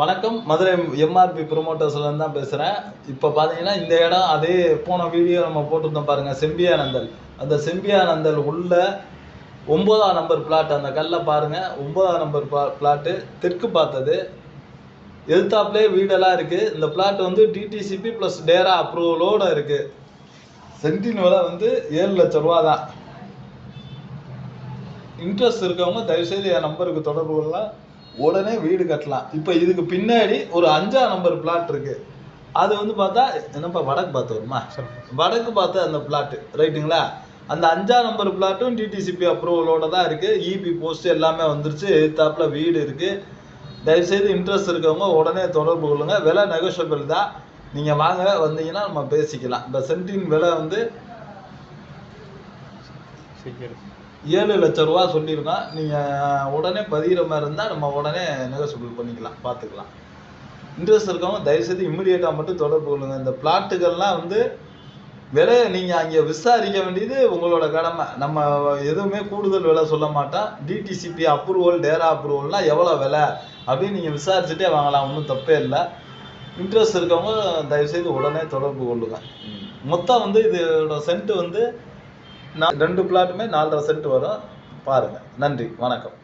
வணக்கம். மதுரை எம்ஆர்பி ப்ரொமோட்டர்ஸ்லேருந்து தான் பேசுகிறேன் இப்போ பார்த்தீங்கன்னா இந்த இடம் அதே போன வீடியோ நம்ம போட்டிருந்தோம் பாருங்கள் செம்பியானந்தல். அந்த செம்பியானந்தல் உள்ள ஒம்பதாம் நம்பர் பிளாட் அந்த கல்லை பாருங்கள் ஒம்பதாம் நம்பர் பிளாட்டு தெற்கு பார்த்தது. எதிர்த்தாப்புலே வீடெல்லாம் இருக்குது இந்த பிளாட் வந்து டிடிசிபி ப்ளஸ் டேரா அப்ரூவலோடு இருக்குது சென்டின் விலை வந்து ஏழு லட்ச ரூபா தான். இன்ட்ரெஸ்ட் இருக்கவங்க தயவுசெய்து என் நம்பருக்கு தொடர்பு கொள்ளலாம். உடனே வீடு கட்டலாம். இப்போ இதுக்கு பின்னாடி ஒரு அஞ்சாம் நம்பர் பிளாட் இருக்கு. அது வந்து பார்த்தா என்னப்பா வடக்கு பார்த்து வருமா? வடக்கு பார்த்து அந்த பிளாட் ரைட்டுங்களா அந்த அஞ்சாம் நம்பர் பிளாட்டும் டிடிசிபி அப்ரூவலோட தான் இருக்கு. இபி போஸ்ட் எல்லாமே வந்துருச்சு. எதிர்த்தாப்புல வீடு இருக்கு. தயவுசெய்து இன்ட்ரெஸ்ட் இருக்கவங்க உடனே தொடர்பு கொள்ளுங்க. விலை நெகோஷியபிள் தான். நீங்க வாங்க வந்தீங்கன்னா நம்ம பேசிக்கலாம். இந்த சென்டின் விலை வந்து ஏழு லட்ச ரூபா சொல்லியிருக்கோம் நீங்கள் உடனே பதிகிற மாதிரி இருந்தால் நம்ம உடனே நெகோசியபிள் பண்ணிக்கலாம் பார்த்துக்கலாம் இன்ட்ரெஸ்ட் இருக்கவங்க தயவுசெய்து இம்மிடியேட்டாக மட்டும் தொடர்பு கொள்ளுங்க. இந்த பிளாட்டுகள்லாம் வந்து விலை நீங்கள் அங்கே விசாரிக்க வேண்டியது உங்களோட கடமை. நம்ம எதுவுமே கூடுதல் விலை சொல்ல மாட்டோம். டிடிசிபி அப்ரூவல் டேரா அப்ரூவல்னால் எவ்வளோ விலை அப்படின்னு நீங்கள் விசாரிச்சுட்டே வாங்கலாம் ஒன்றும் தப்பே இல்லை. இன்ட்ரெஸ்ட் இருக்கவங்க தயவுசெய்து உடனே தொடர்பு கொள்ளுங்க. மொத்தம் வந்து இதோட சென்ட் வந்து நான் ரெண்டு பிளாட்டுமே நாலரை சென்ட் வரும். பாருங்கள் நன்றி. வணக்கம்.